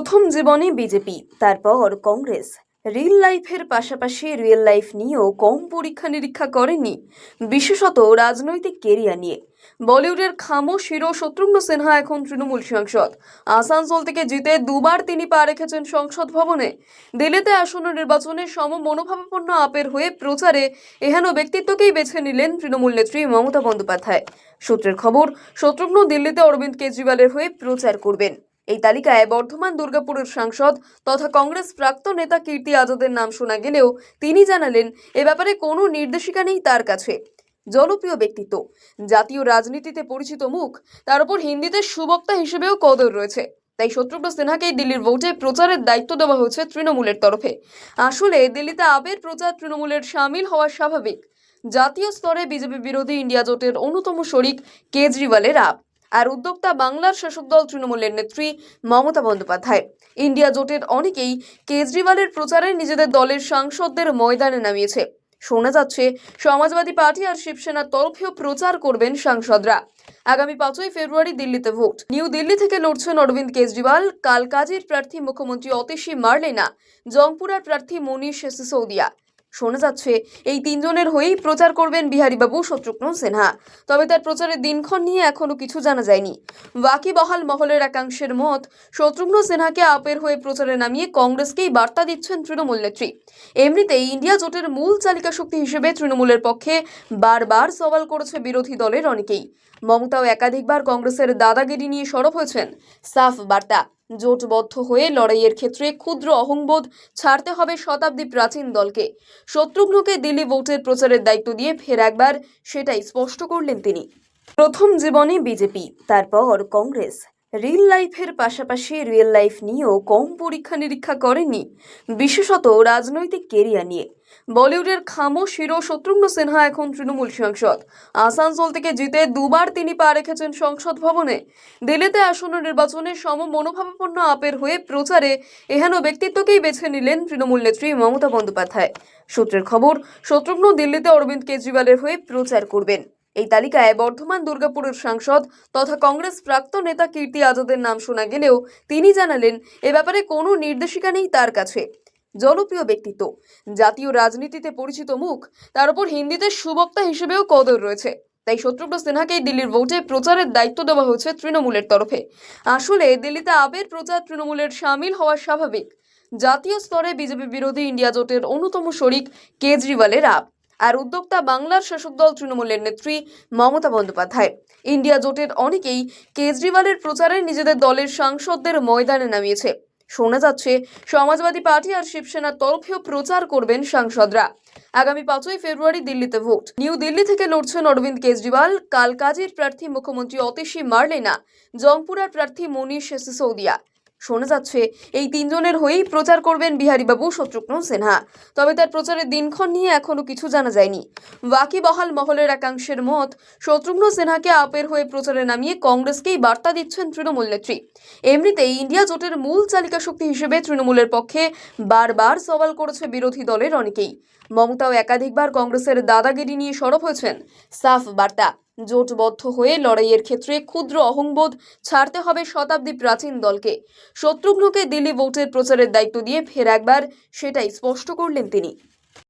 প্রথম জীবনে বিজেপি, তারপর কংগ্রেস। রিল লাইফের পাশাপাশি রিয়েল লাইফ নিয়েও কম পরীক্ষা নিরীক্ষা করেননি বিশেষত রাজনৈতিক কেরিয়ার নিয়ে। বলিউডের খামো হিরো শত্রুঘ্ন সিনহা এখন তৃণমূল সাংসদ। আসানসোল থেকে জিতে দুবার তিনি পা রেখেছেন সংসদ ভবনে। দিল্লিতে আসন্ন নির্বাচনে সম মনোভাবাপন্ন আপের হয়ে প্রচারে এহেন ব্যক্তিত্বকেই বেছে নিলেন তৃণমূল নেত্রী মমতা বন্দ্যোপাধ্যায়। সূত্রের খবর, শত্রুঘ্ন দিল্লিতে অরবিন্দ কেজরিওয়ালের হয়ে প্রচার করবেন। এই তালিকায় বর্ধমান, দুর্গাপুরের সাংসদ তথা কংগ্রেস প্রাক্তন নেতা কীর্তি আজাদের নাম শোনা গেলেও তিনি জানালেন, এ ব্যাপারে কোনো নির্দেশিকা নেই তার কাছে। জনপ্রিয় ব্যক্তিত্ব, জাতীয় রাজনীতিতে পরিচিত মুখ, তার উপর হিন্দিতে সুবক্তা হিসেবেও কদর রয়েছে। তাই শত্রুঘ্ন সিনহাকেই দিল্লির ভোটে প্রচারের দায়িত্ব দেওয়া হয়েছে তৃণমূলের তরফে। আসলে দিল্লিতে আবের প্রচার তৃণমূলের সামিল হওয়া স্বাভাবিক। জাতীয় স্তরে বিজেপি বিরোধী ইন্ডিয়া জোটের অন্যতম শরিক কেজরিওয়ালের আপ আর উদ্যোক্তা বাংলার শাসক দল তৃণমূলের নেত্রী মমতা বন্দ্যোপাধ্যায়। ইন্ডিয়া জোটের অনেকেই কেজরিওয়ালের প্রচারে নিজেদের দলের সাংসদদের ময়দানে নামিয়েছে। শোনা যাচ্ছে, সমাজবাদী পার্টি আর শিবসেনার তরফেও প্রচার করবেন সাংসদরা। আগামী পাঁচই ফেব্রুয়ারি দিল্লিতে ভোট। নিউ দিল্লি থেকে লড়ছেন অরবিন্দ কেজরিওয়াল, কালকাজির প্রার্থী মুখ্যমন্ত্রী অতিশী মার্লেনা, জংপুরার প্রার্থী মনীষ সিসোদিয়া। শোনা যাচ্ছে, এই তিনজনের হয়েই প্রচার করবেন বিহারীবাবু শত্রুঘ্ন সিনহা। তবে তার প্রচারের দিনক্ষণ নিয়ে এখনও কিছু জানা যায়নি। ওয়াকিবহাল মহলের একাংশের মত, শত্রুঘ্ন সিনহাকে আপের হয়ে প্রচারে নামিয়ে কংগ্রেসকেই বার্তা দিচ্ছেন তৃণমূল নেত্রী। এমনিতেই ইন্ডিয়া জোটের মূল চালিকা শক্তি হিসেবে তৃণমূলের পক্ষে বারবার সওয়াল করেছে বিরোধী দলের অনেকেই। মমতাও একাধিকবার কংগ্রেসের দাদাগিরি নিয়ে সরব হয়েছেন। সাফ বার্তা। জোটবদ্ধ হয়ে লড়াইয়ের ক্ষেত্রে ক্ষুদ্র অহংবোধ ছাড়তে হবে শতাব্দী প্রাচীন দলকে। শত্রুঘ্নকে দিল্লি ভোটের প্রচারের দায়িত্ব দিয়ে ফের একবার সেটাই স্পষ্ট করলেন তিনি। প্রথম জীবনে বিজেপি, তারপর কংগ্রেস। রিল লাইফের পাশাপাশি রিয়েল লাইফ নিয়েও কম পরীক্ষা নিরীক্ষা করেননি বিশেষত রাজনৈতিক কেরিয়ার নিয়ে। বলিউডের খামো হিরো শত্রুঘ্ন সিনহা এখন তৃণমূল সাংসদ। আসানসোল থেকে জিতে দুবার তিনি পা রেখেছেন সংসদ ভবনে। দিল্লিতে আসন্ন নির্বাচনে সম মনোভাবাপন্ন আপের হয়ে প্রচারে এহেন ব্যক্তিত্বকেই বেছে নিলেন তৃণমূল নেত্রী মমতা বন্দ্যোপাধ্যায়। সূত্রের খবর, শত্রুঘ্ন দিল্লিতে অরবিন্দ কেজরিওয়ালের হয়ে প্রচার করবেন। এই তালিকায় বর্ধমান দুর্গাপুরের সাংসদ তথা কংগ্রেস প্রাক্তন নেতা কীর্তি আজাদের নাম শোনা গেলেও তিনি জানালেন, এ ব্যাপারে কোনো নির্দেশিকা নেই তার কাছে। জনপ্রিয় ব্যক্তিত্ব, জাতীয় রাজনীতিতে পরিচিত মুখ, তার উপর হিন্দিতে সুবক্তা হিসেবেও কদর রয়েছে। তাই শত্রুঘ্ন সিনহাকেই দিল্লির ভোটে প্রচারের দায়িত্ব দেওয়া হয়েছে তৃণমূলের তরফে। আসলে দিল্লিতে আবের প্রচার তৃণমূলের সামিল হওয়া স্বাভাবিক। জাতীয় স্তরে বিজেপি বিরোধী ইন্ডিয়া জোটের অন্যতম শরিক কেজরিওয়ালের আপ আর উদ্যোক্তা বাংলার শাসক দল তৃণমূলের নেত্রী মমতা বন্দ্যোপাধ্যায়। ইন্ডিয়া জোটের অনেকেই কেজরিওয়ালের প্রচারে নিজেদের দলের সাংসদদের ময়দানে নামিয়েছে। শোনা যাচ্ছে, সমাজবাদী পার্টি আর শিবসেনার তরফেও প্রচার করবেন সাংসদরা। আগামী পাঁচই ফেব্রুয়ারি দিল্লিতে ভোট। নিউ দিল্লি থেকে লড়ছেন অরবিন্দ কেজরিওয়াল, কালকাজির প্রার্থী মুখ্যমন্ত্রী অতিশী মার্লেনা, জংপুরার প্রার্থী মনীষ সিসোদিয়া। শোনা যাচ্ছে, এই তিনজনের হয়েই প্রচার করবেন বিহারীবাবু শত্রুঘ্ন সিনহা। তবে তার প্রচারের দিনক্ষণ নিয়ে এখনও কিছু জানা যায়নি। ওয়াকিবহাল মহলের একাংশের মত, শত্রুঘ্ন সিনহাকে আপের হয়ে প্রচারে নামিয়ে কংগ্রেসকেই বার্তা দিচ্ছেন তৃণমূল নেত্রী। এমনিতেই ইন্ডিয়া জোটের মূল চালিকা শক্তি হিসেবে তৃণমূলের পক্ষে বারবার সওয়াল করেছে বিরোধী দলের অনেকেই। মমতাও একাধিকবার কংগ্রেসের দাদাগিরি নিয়ে সরব হয়েছেন। সাফ বার্তা। জোটবদ্ধ হয়ে লড়াইয়ের ক্ষেত্রে ক্ষুদ্র অহংবোধ ছাড়তে হবে শতাব্দী প্রাচীন দলকে। শত্রুঘ্নকে দিল্লি ভোটের প্রচারের দায়িত্ব দিয়ে ফের একবার সেটাই স্পষ্ট করলেন তিনি।